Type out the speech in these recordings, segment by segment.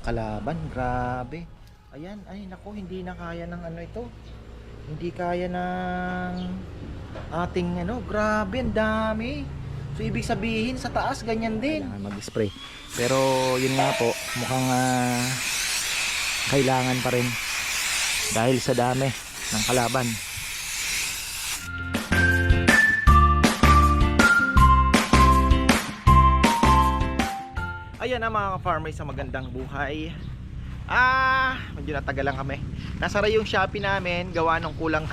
ng kalaban. Grabe. Ayan, ay nako, hindi na kaya ng ano ito. Hindi kaya ng ating ano, grabe, ang dami. So ibig sabihin sa taas ganyan din. mag-spray. Pero yun nga po, mukhang ah, kailangan pa rin dahil sa dami ng kalaban. Mga farmers sa magandang buhay. Ah, medyo natagal lang kami. Nasara yung Shopee namin, gawa ng kulang.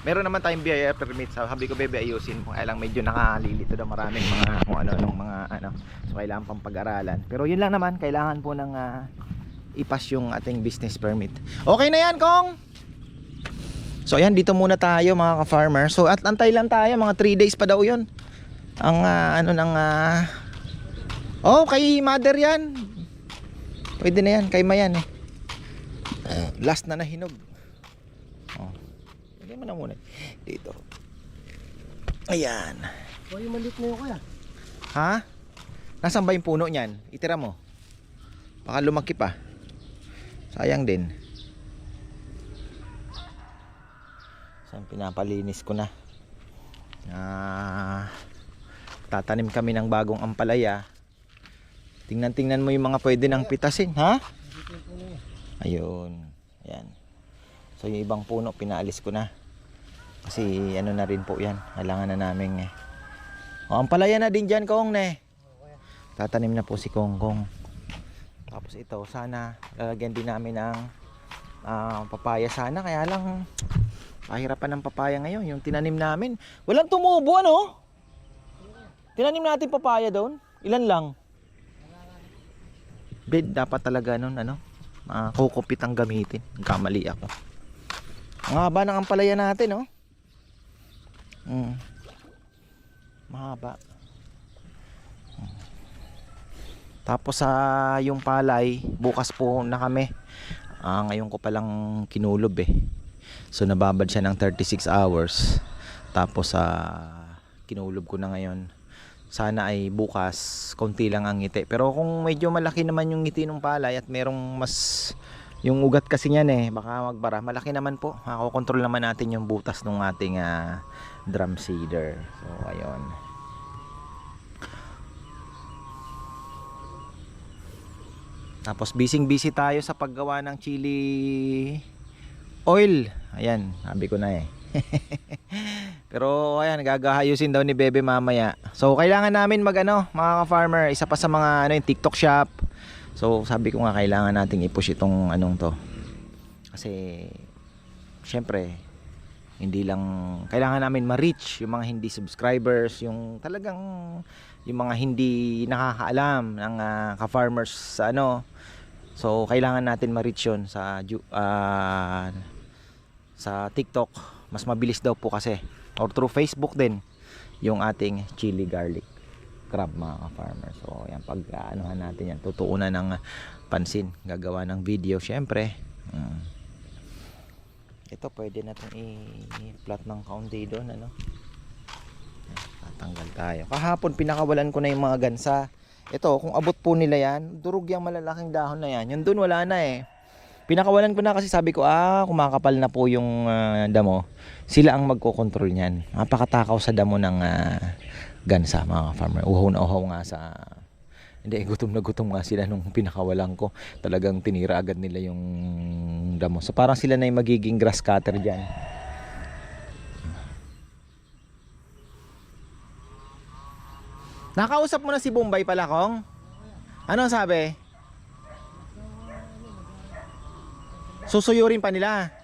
Meron naman tayong BIR permit. Sabi ko bebe ayusin mo. Kaya lang medyo nakalilito na maraming mga kung ano nung mga ano. So kailangan pang pag-aralan. Pero yun lang naman, kailangan po ng ah, ipas yung ating business permit. Okay na yan, Kong! So ayan, dito muna tayo mga ka-farmer. So at antay lang tayo, mga 3 days pa daw yun. Ang ah, ano ng ah, Oh, kay mother yan. Pwede na yan, kay Mayan eh. Last na nahinog. Oh. Lagyan mo na muna. Dito. Ayan. O yung maliit na yun kuya. Ha? Nasaan ba yung puno niyan? Itira mo. Baka lumaki pa. Sayang din. Saan pinapalinis ko na. Ah, tatanim kami ng bagong ampalaya. Tingnan-tingnan mo yung mga pwede nang pitasin, ha? Ayun. Ayan. So yung ibang puno pinaalis ko na. Kasi ano na rin po yan. Kailangan na namin eh. O, ang palaya na din dyan, Kong, ne. Tatanim na po si Kong Kong. Tapos ito, sana lalagyan din namin ng ah, papaya sana. Kaya lang, pahirapan ng papaya ngayon. Yung tinanim namin. Walang tumubo, ano? Tinanim natin papaya doon. Ilan lang? Bed, dapat talaga nun, ano? uh, kukupit ang gamitin. Nagkamali ako. Ang haba ng ampalaya natin, oh. Mm. Mahaba. Mm. Tapos sa yung palay, bukas po na kami. Ah, ngayon ko palang kinulob eh. So nababad siya ng 36 hours. Tapos sa kinulob ko na ngayon. Sana ay bukas konti lang ang ngiti. Pero kung medyo malaki naman yung ngiti ng palay at merong mas yung ugat kasi niyan eh, baka magbara. Malaki naman po. Makokontrol naman natin yung butas ng ating ah, drum seeder. So ayun. Tapos busy busy tayo sa paggawa ng chili oil. Ayan, sabi ko na eh. Pero ayan, gagahayusin daw ni Bebe mamaya. So kailangan namin magano, mga ka-farmer, isa pa sa mga ano yung TikTok shop. So sabi ko nga kailangan nating i-push itong anong to. Kasi syempre hindi lang kailangan namin ma-reach yung mga hindi subscribers, yung talagang yung mga hindi nakakaalam ng ah, ka-farmers sa ano. So kailangan natin ma-reach yun sa ah, sa TikTok. Mas mabilis daw po kasi or through Facebook din yung ating chili garlic crab mga ka-farmer. So yan pag anuhan natin yan tutuunan ng pansin gagawa ng video syempre. Mm. Ito pwede na itong i-flat ng kaunti doon ano. Tatanggal tayo. Kahapon pinakawalan ko na yung mga gansa. Ito kung abot po nila yan, durog yung malalaking dahon na yan. Yung doon wala na eh. Pinakawalan ko na kasi sabi ko, ah, kumakapal na po yung ah, damo. Sila ang magkocontrol niyan. Napakatakaw sa damo ng ah, gansa, mga farmer. Uhaw na uhaw nga sa... Hindi, gutom na gutom nga sila nung pinakawalan ko. Talagang tinira agad nila yung damo. So parang sila na yung magiging grass cutter dyan. Nakausap mo na si Bombay pala, Kong? Ano sabi? Susuyurin pa nila.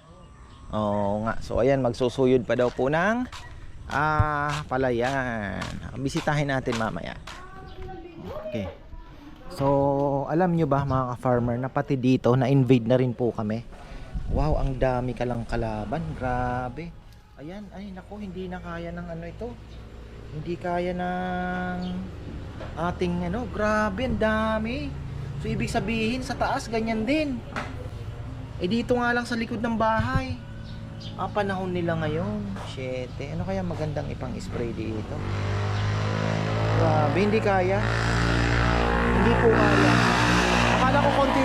Oo nga. So ayan, magsusuyod pa daw po ng ah, palayan. Bisitahin natin mamaya. Okay. So, alam nyo ba mga ka-farmer na pati dito na-invade na rin po kami. Wow, ang dami kalang kalaban. Grabe. Ayan, ay nako, hindi na kaya ng ano ito. Hindi kaya ng ating ano, grabe, ang dami. So, ibig sabihin sa taas ganyan din. Eh dito nga lang sa likod ng bahay. Ah, panahon nila ngayon. Shete. Ano kaya magandang ipang spray dito? Grabe, hindi kaya. Hindi po kaya. Akala ko konti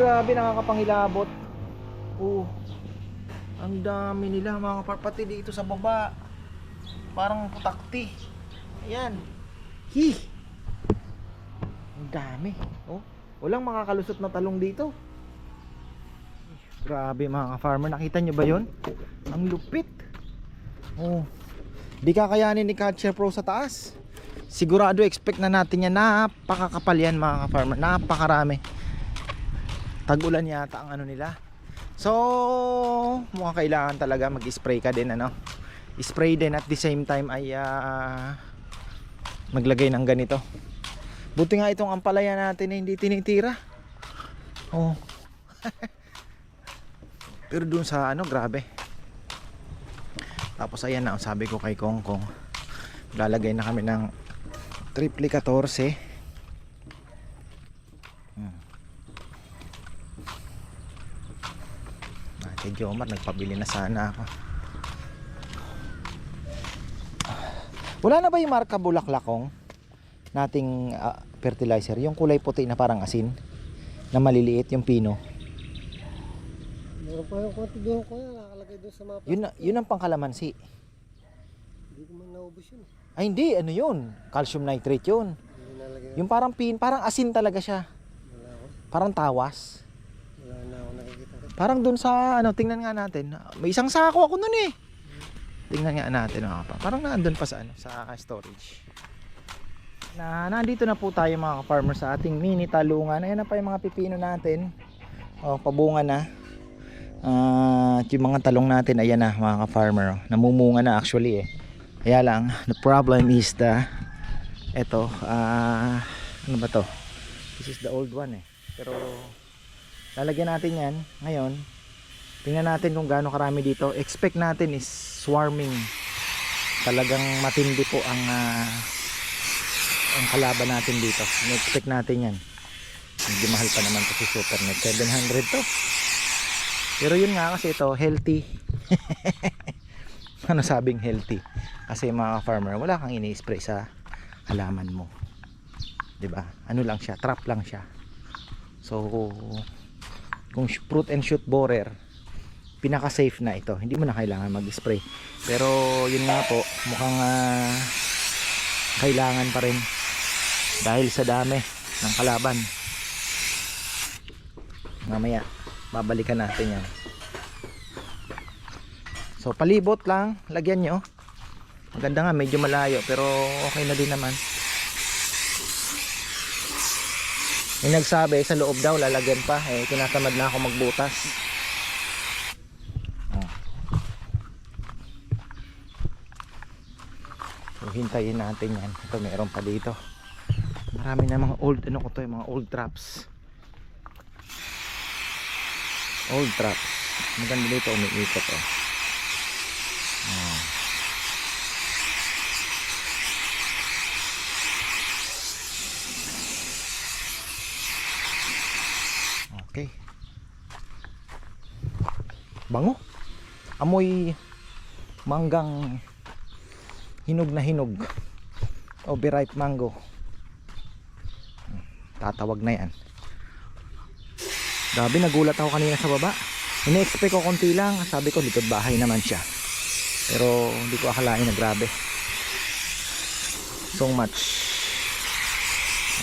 grabe nakakapangilabot. Oh. Ang dami nila mga kapar pati dito sa baba. Parang putakti. Ayan. Hi. Ang dami. Oh, walang makakalusot na talong dito. Grabe mga farmer, nakita nyo ba 'yon? Ang lupit. Oh. Di kakayanin ni Catcher Pro sa taas. Sigurado expect na natin yan. Napakakapal yan mga ka-farmer. Napakarami. Tag-ulan yata ang ano nila. So, mukhang kailangan talaga mag-spray ka din ano. Spray din at the same time ay ah, maglagay ng ganito. Buti nga itong ampalaya natin eh, hindi tinitira. Oh. Pero dun sa ano, grabe. Tapos ayan na, sabi ko kay Kong Kong, lalagay na kami ng triple 14. Hmm. Ah, kay Jomar, nagpabili na sana ako. Wala na ba yung marka bulaklakong nating ah, fertilizer? Yung kulay puti na parang asin na maliliit yung pino. Meron pa yung konti doon kuya, nakalagay doon sa mga Yun, na- yun ang pangkalamansi. Hindi ko man naubos yun. Ay hindi, ano yun? Calcium nitrate yun. Yung parang pin, parang asin talaga siya. Wala ako. Parang tawas. Wala na ako nakikita. Parang dun sa, ano, tingnan nga natin. May isang sako ako nun eh. Tingnan nga natin mga pa. Parang naandun pa sa ano, sa storage. Na nandito na po tayo mga farmer sa ating mini talungan. Ayan na pa yung mga pipino natin. Oh, pabunga na. At yung mga talong natin ayan na mga ka-farmer. oh. Namumunga na actually eh. Kaya lang, the problem is the eto, ah, ano ba to? This is the old one eh. Pero lalagyan natin yan ngayon tingnan natin kung gaano karami dito expect natin is swarming talagang matindi po ang ah, ang kalaban natin dito expect natin yan hindi mahal pa naman to si Supernet 700 to pero yun nga kasi ito healthy. Ano sabing healthy? Kasi mga farmer wala kang ini-spray sa halaman mo. 'di ba ano lang siya trap lang siya. So kung fruit and shoot borer pinaka safe na ito. Hindi mo na kailangan mag-spray. Pero yun nga po mukhang ah, kailangan pa rin. Dahil sa dami ng kalaban. Mamaya babalikan natin yan so palibot lang lagyan nyo maganda nga medyo malayo pero okay na din naman May nagsabi sa loob daw lalagyan pa eh tinatamad na ako magbutas. Oh. So hintayin natin yan. Ito meron pa dito. Marami na mga old ano ko to, yung mga old traps. Old traps. Maganda dito umiikot. Oh. Okay. Bango. Amoy manggang hinog na hinog. Overripe mango. Tatawag na yan. Grabe nagulat ako kanina sa baba. Ini-expect ko konti lang. Sabi ko likod bahay naman siya. Pero hindi ko akalain na grabe. So much.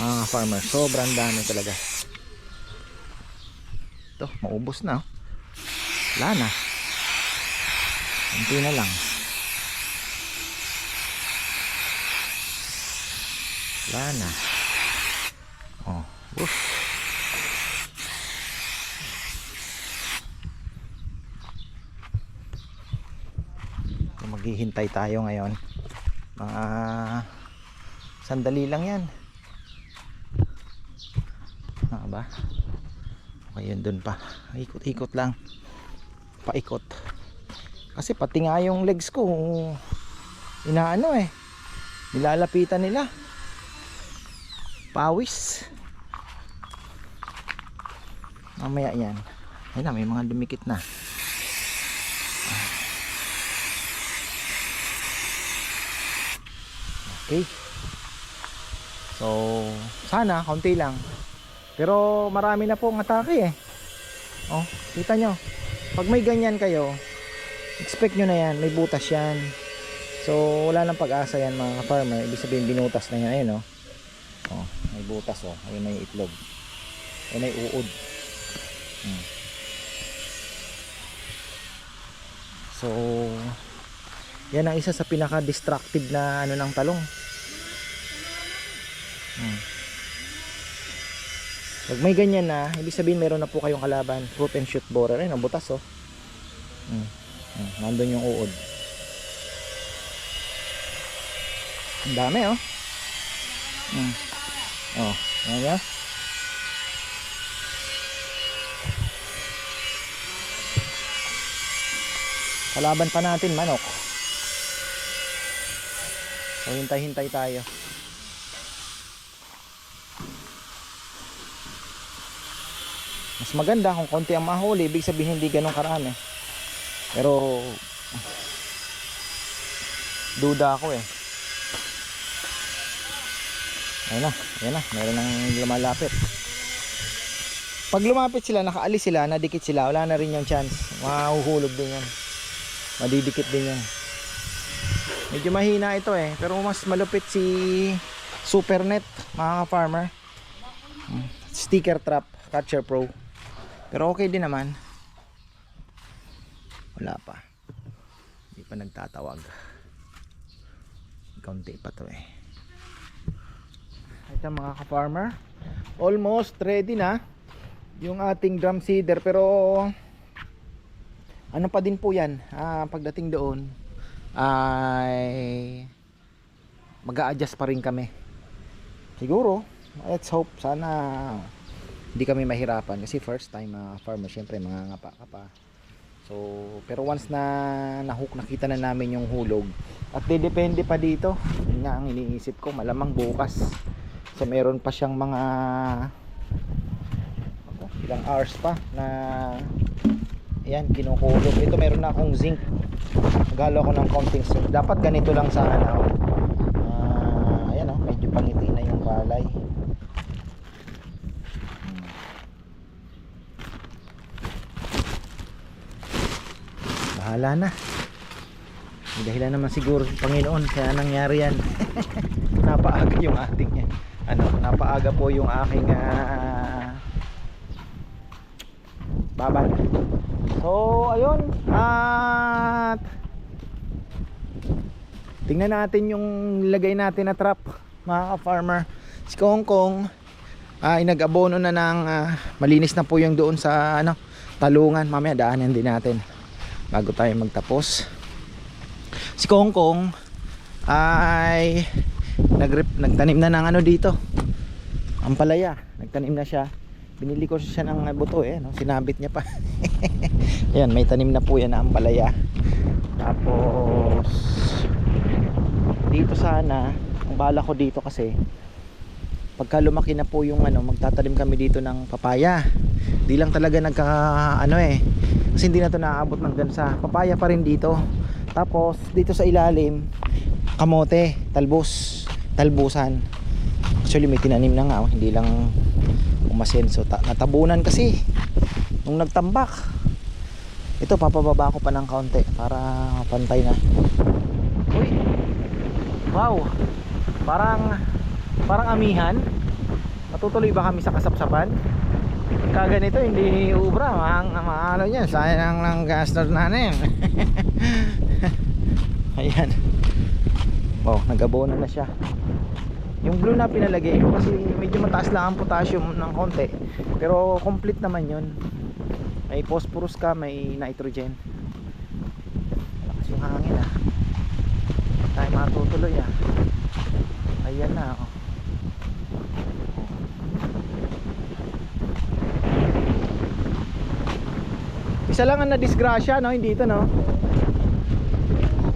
Ah, farmer. Sobrang dami talaga. Ito, maubos na. oh. Wala na. Kunti na lang. Wala na. Oh, woof. Maghihintay tayo ngayon. Mga sandali lang yan. Ah, ba? Okay, yun dun pa. Ikot-ikot lang. Paikot. Kasi pati nga yung legs ko, inaano eh. Nilalapitan nila. Pawis. Mamaya yan. Ayun na, may mga dumikit na. Okay. So, sana, konti lang. Pero marami na pong atake eh. Oh, kita nyo. Pag may ganyan kayo, expect nyo na yan. May butas yan. So, wala nang pag-asa yan mga farmer. Ibig sabihin, binutas na yan. Ayun, oh. Oh, may butas, oh. Ayun na yung itlog. Ayun na uod. Hmm. So, yan ang isa sa pinaka-destructive na ano ng talong. Hmm. Pag may ganyan na, ibig sabihin meron na po kayong kalaban. Fruit and shoot borer. Ayun, ang butas oh. Hmm. Hmm. Nandun yung uod. Ang dami oh. Hmm. Oh, ayan niya. Kalaban pa natin manok. So hintay-hintay tayo. Mas maganda kung konti ang mahuli, ibig sabihin hindi ganun karami. Pero duda ako eh. Ayun na, ayun na, meron nang lumalapit. Pag lumapit sila, nakaalis sila, nadikit sila, wala na rin yung chance. Mahuhulog din yan. Madidikit din yan. Medyo mahina ito eh, pero mas malupit si Supernet, mga farmer. Sticker trap, Catcher Pro. Pero okay din naman. Wala pa. Hindi pa nagtatawag. Kaunti pa to eh. Ito mga ka-farmer. Almost ready na yung ating drum seeder pero ano pa din po yan ah, pagdating doon ay mag adjust pa rin kami. Siguro let's hope. Sana hindi kami mahirapan. Kasi first time uh, farmer syempre mga ngapa ka pa so pero once na nahook nakita na namin yung hulog at depende pa dito yun nga ang iniisip ko malamang bukas. So meron pa siyang mga ako, ilang hours pa na Ayan, kinukulog. Ito meron na akong zinc. Naghalo ako ng konting zinc. Dapat ganito lang sana. Oh. Ah, ayan oh, medyo pangiti na yung palay. Hmm. Bahala na. Dahilan naman siguro Panginoon kaya nangyari yan. napaaga yung ating ano, napaaga po yung aking ah, baban. So, ayun. At tingnan natin yung lagay natin na trap, mga farmer Si Kong Kong ay nag-abono na ng ah, malinis na po yung doon sa ano, talungan. Mamaya daanan din natin bago tayo magtapos. Si Kong Kong ay nagrip, nagtanim na ng ano dito. Ampalaya. Nagtanim na siya binili ko siya ng buto eh no? sinabit niya pa. Yan may tanim na po yan na ampalaya. Tapos dito sana ang bala ko dito kasi pagka lumaki na po yung ano magtatanim kami dito ng papaya. Di lang talaga nagka ano eh kasi hindi na to naaabot ng sa papaya pa rin dito. Tapos dito sa ilalim kamote talbos talbusan. Actually may tinanim na nga oh, hindi lang umasenso Ta- natabunan kasi. Nung nagtambak. Ito papababa ko pa ng kaunti para pantay na. Uy! Wow! Parang parang amihan. Matutuloy ba kami sa kasapsapan? Pagka ganito hindi ubra. Ang maano yan sayang ng gastos natin ayan. Oh nagabonan na siya yung blue na pinalagay ko kasi medyo mataas lang ang potassium ng konti. Pero complete naman yun. May phosphorus ka may nitrogen. Malakas yung hangin ah. Tayo matutuloy ah. Ayan na oh. isa lang ang na-disgrasya no? Hindi ito no?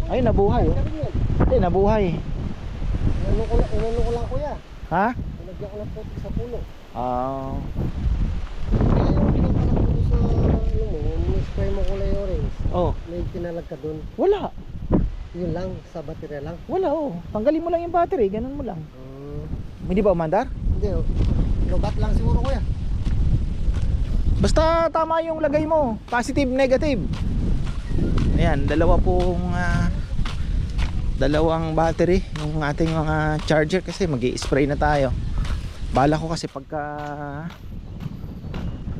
Ay nabuhay oh. Hindi, nabuhay Inano ko lang, inano ko lang kuya. ha Nilagyan ko ng putik sa puno. ah Kaya yung pinapalak ko sa, ano mo, spray mo kulay orange. oh May tinalag ka doon. wala Yun lang, sa baterya lang. Wala oh. Tanggalin mo lang yung battery, ganun mo lang. Uh, Hindi ba umandar? hindi, oh. Lugat lang siguro kuya. Basta tama yung lagay mo. Positive, negative. Ayan, dalawa pong ah, dalawang battery yung ating mga charger kasi mag spray na tayo. Bala ko kasi pagka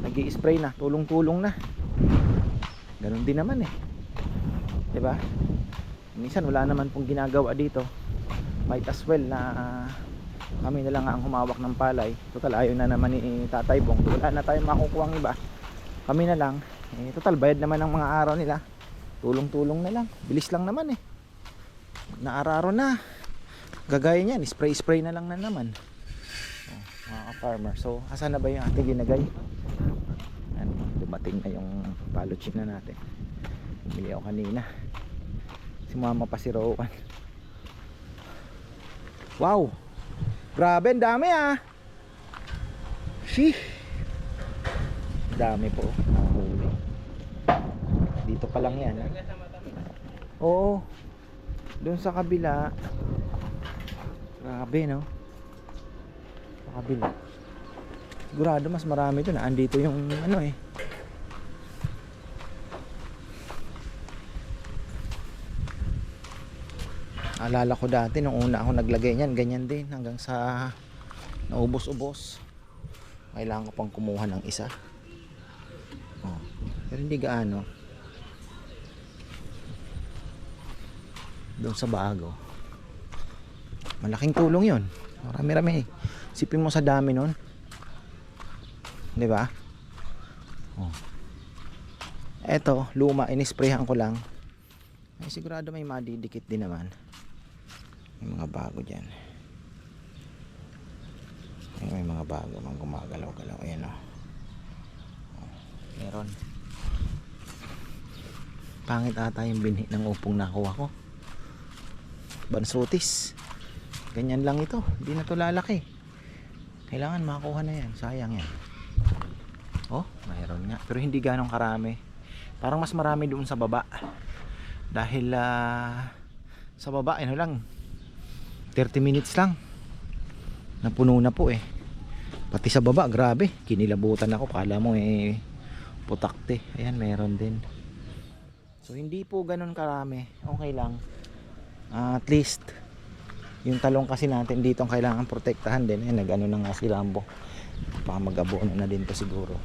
nag spray na, tulong-tulong na. Ganun din naman eh. ba? Minsan wala naman pong ginagawa dito. Might as well na kami na lang ang humawak ng palay. Total ayaw na naman ni Tatay Bong. Wala na tayong makukuha ang iba. Kami na lang. Eh, total bayad naman ng mga araw nila. Tulong-tulong na lang. Bilis lang naman eh. Naararo na. Gagaya niyan, spray-spray na lang na naman. Oh, mga farmer. So, asan na ba yung ating ginagay? Ano, dumating na yung palochik na natin. Bili ako kanina. Sumama pa si Rowan. Wow! Grabe, dami ah. Sheesh. Dami po. Nahuli. Dito pa lang yan. ah. Oo. Doon sa kabila. Grabe no. Sa kabila. Sigurado mas marami doon. Andito yung ano eh. Alala ko dati nung una ako naglagay niyan, ganyan din hanggang sa naubos-ubos. Kailangan ko pang kumuha ng isa. Oh, pero hindi gaano. Doon sa bago. Malaking tulong 'yon. Marami-rami. Sipin mo sa dami nun. 'Di ba? Oh. Eto, luma, inisprayhan ko lang. Ay, sigurado may madidikit din naman. May mga bago dyan. Ay, may mga bago mga gumagalaw-galaw. Ayan o. Oh, meron. Pangit ata yung binhi ng upong nakuha ko. Bansutis. Ganyan lang ito. Hindi na to lalaki. Kailangan makakuha na yan. Sayang yan. Oh, mayroon nga. Pero hindi ganong karami. Parang mas marami doon sa baba. Dahil ah, sa baba, ano lang, 30 minutes lang. Napuno na po eh. Pati sa baba, grabe. Kinilabutan ako. Kala mo eh, putakte. Ayan, meron din. So, hindi po ganun karami. Okay lang. Ah, at least, yung talong kasi natin dito ang kailangan protektahan din. Eh, nag-ano na nga si Rambo. Baka mag-abono na din to siguro.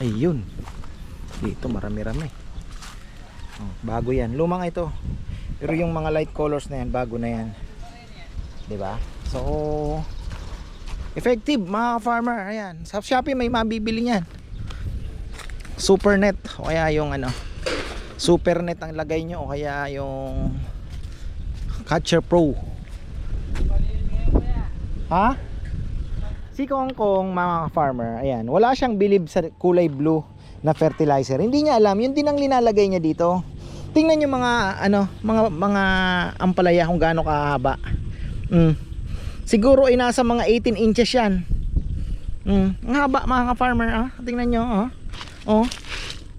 Ayun. Dito marami-rami. Oh, bago yan. Lumang ito. Pero yung mga light colors na yan, bago na yan. ba? So effective mga farmer. Ayan. Sa Shopee may mabibili niyan. Supernet o kaya yung ano Supernet ang lagay nyo o kaya yung Catcher Pro. Ha? Si Kong Kong mga farmer, ayan, wala siyang bilib sa kulay blue na fertilizer. Hindi niya alam, yun din ang linalagay niya dito. Tingnan niyo mga ano, mga mga ampalaya kung gaano kahaba. Mm. Siguro ay nasa mga 18 inches 'yan. Mm. Ang haba mga farmer, ah. Tingnan niyo, oh. Oh.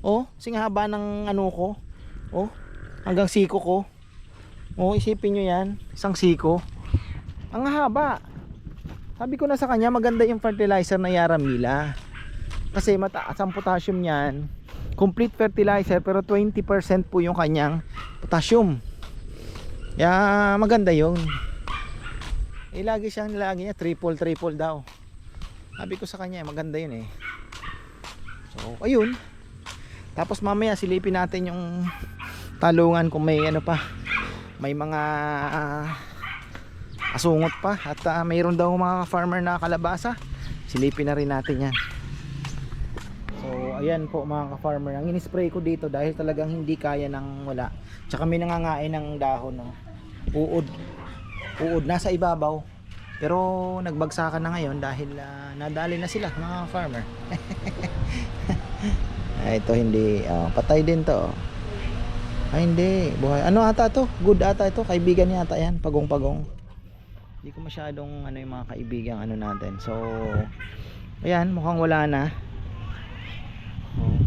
Oh, sing haba ng ano ko. Oh, hanggang siko ko. Oh, isipin niyo 'yan, isang siko. Ang haba. Sabi ko na sa kanya, maganda yung fertilizer na Yaramila. Kasi mataas ang potassium niyan. Complete fertilizer pero 20% po yung kanyang potassium. Kaya maganda yun. Eh lagi siyang lagi niya triple triple daw. Sabi ko sa kanya, maganda yun eh. So, ayun. Tapos mamaya silipin natin yung talungan kung may ano pa. May mga ah, asungot pa at ah, mayroon daw mga farmer na kalabasa. Silipin na rin natin yan. So, ayan po mga ka-farmer. Ang in-spray ko dito dahil talagang hindi kaya ng wala. Tsaka may nangangain ng dahon. No? Uod. Uod. Nasa ibabaw. Pero nagbagsakan na ngayon dahil ah, nadali na sila mga farmer. ah, ito hindi. ah, patay din to. Ay hindi. Buhay. Ano ata to? Good ata ito. Kaibigan niya ata yan. Pagong-pagong. Hindi ko masyadong ano yung mga kaibigan ano natin. So, ayan. Mukhang wala na. Oh.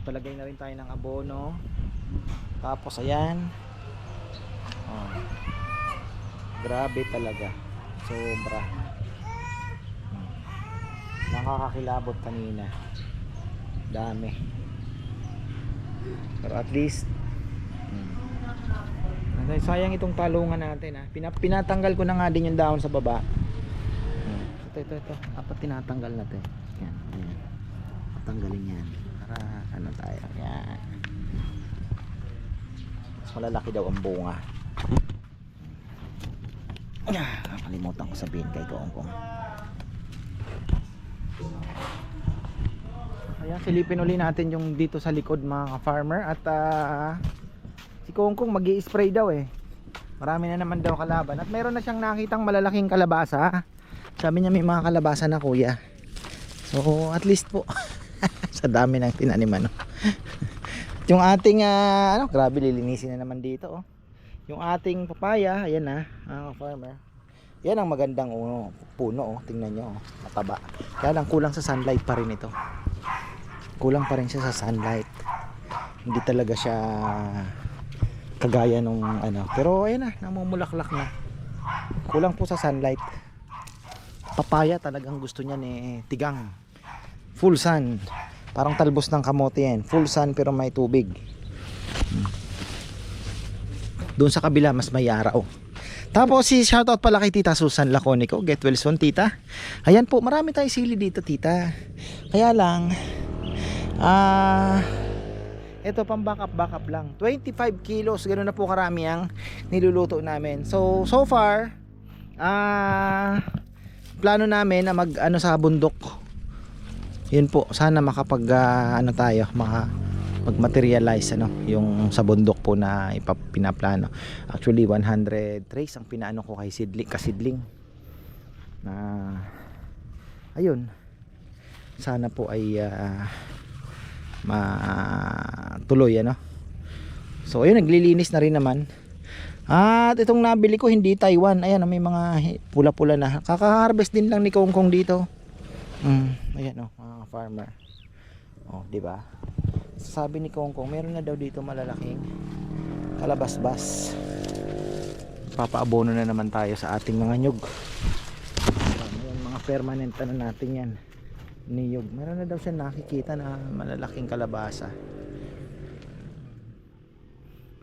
Palagay na rin tayo ng abono. Tapos ayan. Oh. Grabe talaga. Sobra. Hmm. nakakakilabot kanina. Dami. Pero at least hmm. Ay, sayang itong talungan natin ha. Pina, pinatanggal ko na nga din yung dahon sa baba. Hmm. Ito, ito, ito. Dapat tinatanggal natin. Yan, yan. Patanggalin yan. Para ano tayo. Yan. Mas malalaki daw ang bunga. Ah, Nakalimutan ko sabihin kay Kongkong. Ayan, silipin uli natin yung dito sa likod mga ka-farmer at ah, si Kongkong mag spray daw eh. Marami na naman daw kalaban at meron na siyang nakitang malalaking kalabasa. Sabi niya may mga kalabasa na kuya. So at least po sa dami ng tinaniman. No? yung ating ah, ano, grabe lilinisin na naman dito oh. Yung ating papaya, ayan na, mga farmer. Yan ang magandang uno, puno oh, tingnan nyo oh, mataba. Kaya lang kulang sa sunlight pa rin ito. Kulang pa rin siya sa sunlight. Hindi talaga siya kagaya nung ano. Pero ayan na, namumulaklak na. Kulang po sa sunlight. Papaya talagang gusto niya ni tigang. Full sun. Parang talbos ng kamote yan. Full sun pero may tubig. Hmm. Doon sa kabila mas may araw. Tapos si shoutout pala kay Tita Susan Laconico. Get well soon Tita. Ayan po, marami tayong sili dito Tita. Kaya lang, ah, ito pang backup backup lang. 25 kilos, ganoon na po karami ang niluluto namin. So, so far, ah, plano namin na mag ano sa bundok. Yun po, sana makapag ah, ano tayo, maka mag-materialize ano, yung sa bundok po na ipap, pinaplano. Actually 100 trays ang pinaano ko kay Sidling, kasidling. Na ayun. Sana po ay ah, matuloy ano. So ayun naglilinis na rin naman. At itong nabili ko hindi Taiwan. Ayan may mga hi- pula-pula na. Kaka-harvest din lang ni Kong Kong dito. Mm, ayan oh, mga farmer. Oh, di ba? Sabi ni Kong Kong, meron na daw dito malalaking kalabasbas. Papaabono na naman tayo sa ating mga nyug. Ayan, mga permanent na natin yan. Niyog. Meron na daw siya nakikita na malalaking kalabasa.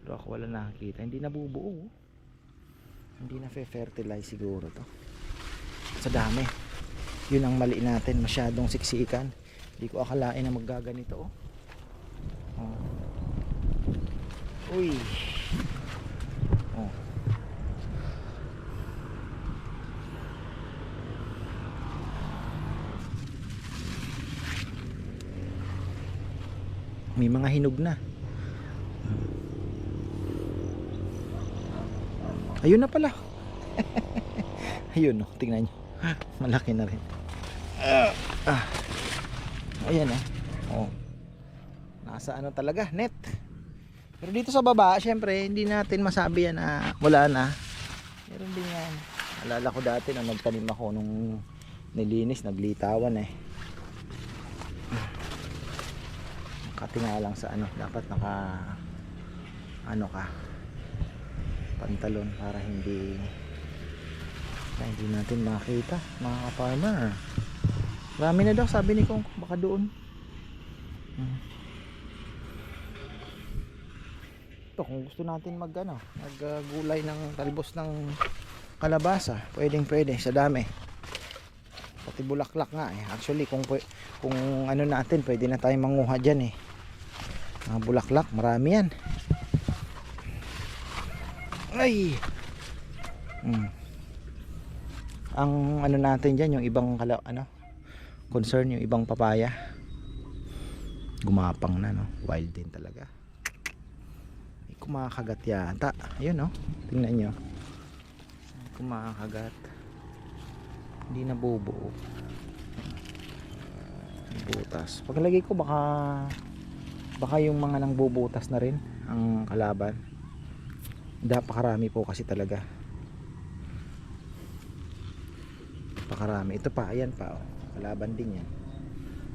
Pero ako wala nakikita. Hindi nabubuo. Hindi na fertilize siguro to. Sa dami. Yun ang mali natin. Masyadong siksikan. Hindi ko akalain na maggaganito. Oh. Oh. Uy. Oh. May mga hinog na. Ayun na pala. Ayun, oh, tingnan nyo. Malaki na rin. Ah. ah. Ayan ah. Oh. Nasa ano talaga, net. Pero dito sa baba, syempre, hindi natin masabi yan na wala na. Meron din yan. Alala ko dati na nagtanim ako nung nilinis, naglitawan eh. Nakatinga lang sa ano, dapat naka ano ka pantalon para hindi para hindi natin makita mga ka-farmer. Marami na daw sabi ni Kong baka doon. Hmm. Ito kung gusto natin mag ano, maggulay ng talbos ng kalabasa, pwedeng pwede sa dami. Pati bulaklak nga eh. Actually kung kung ano natin, pwede na tayong manguha diyan eh. Mga bulaklak, marami yan. Ay. Hmm. Ang ano natin diyan, yung ibang kala, ano, concern yung ibang papaya. Gumapang na no? Wild din talaga. May kumakagat yata. Ayun no? Tingnan nyo. Kumakagat. Hindi nabubuo. Butas. Paglagay ko baka baka yung mga nang bubutas na rin ang kalaban. Napakarami po kasi talaga. Napakarami. Ito pa ayan pa oh. kalaban din yan.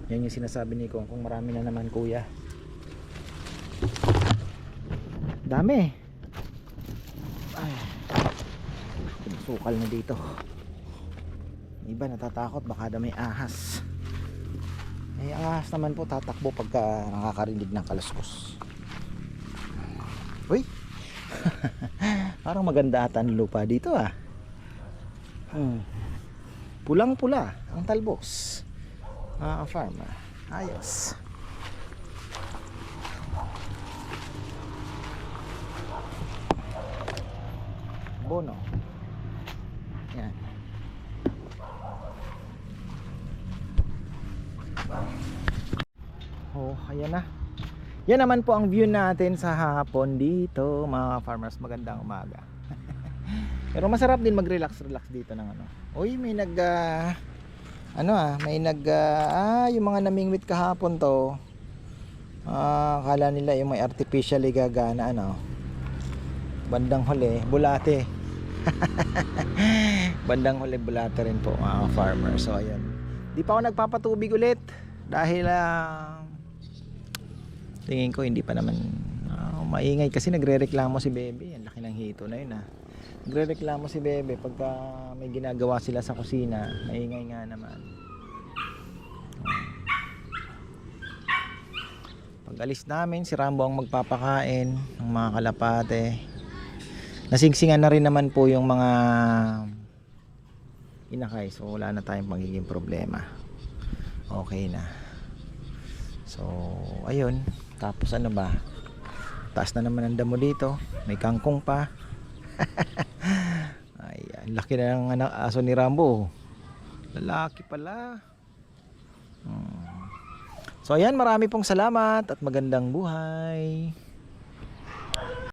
Yan yung sinasabi ni Kong kung marami na naman kuya. Dami. Ay. Sukal na dito. Iba natatakot. Baka may ahas Eh, ang naman po tatakbo pagka nakakarinig ng kaluskos. Uy! Parang maganda ata ang lupa dito ah. Hmm. Pulang-pula ang talbos. Ah, farm ah. Ayos. Bono. Yan. Ayan na. Yan naman po ang view natin sa hapon dito, mga farmers. Magandang umaga. Pero masarap din mag-relax-relax dito ng ano. Uy, may nag ah, ano ah, may nag ah, ah, yung mga namingwit kahapon to. Ah, akala nila yung may artificially gagana ano. Bandang huli, bulate. Bandang huli bulate rin po mga farmer. So ayun. Di pa ako nagpapatubig ulit dahil ah, tingin ko hindi pa naman ah, maingay kasi nagrereklamo si Bebe. Ang laki ng hito na yun ah. Nagrereklamo si Bebe pagka may ginagawa sila sa kusina. Maingay nga naman. Pag alis namin, si Rambo ang magpapakain ng mga kalapate. Nasingsingan na rin naman po yung mga inakay. So wala na tayong magiging problema. Okay na. So, ayun. Tapos ano ba? Taas na naman ang damo dito. May kangkong pa. Ay, laki na ng anak aso ni Rambo. Lalaki pala. Hmm. So ayan, marami pong salamat at magandang buhay.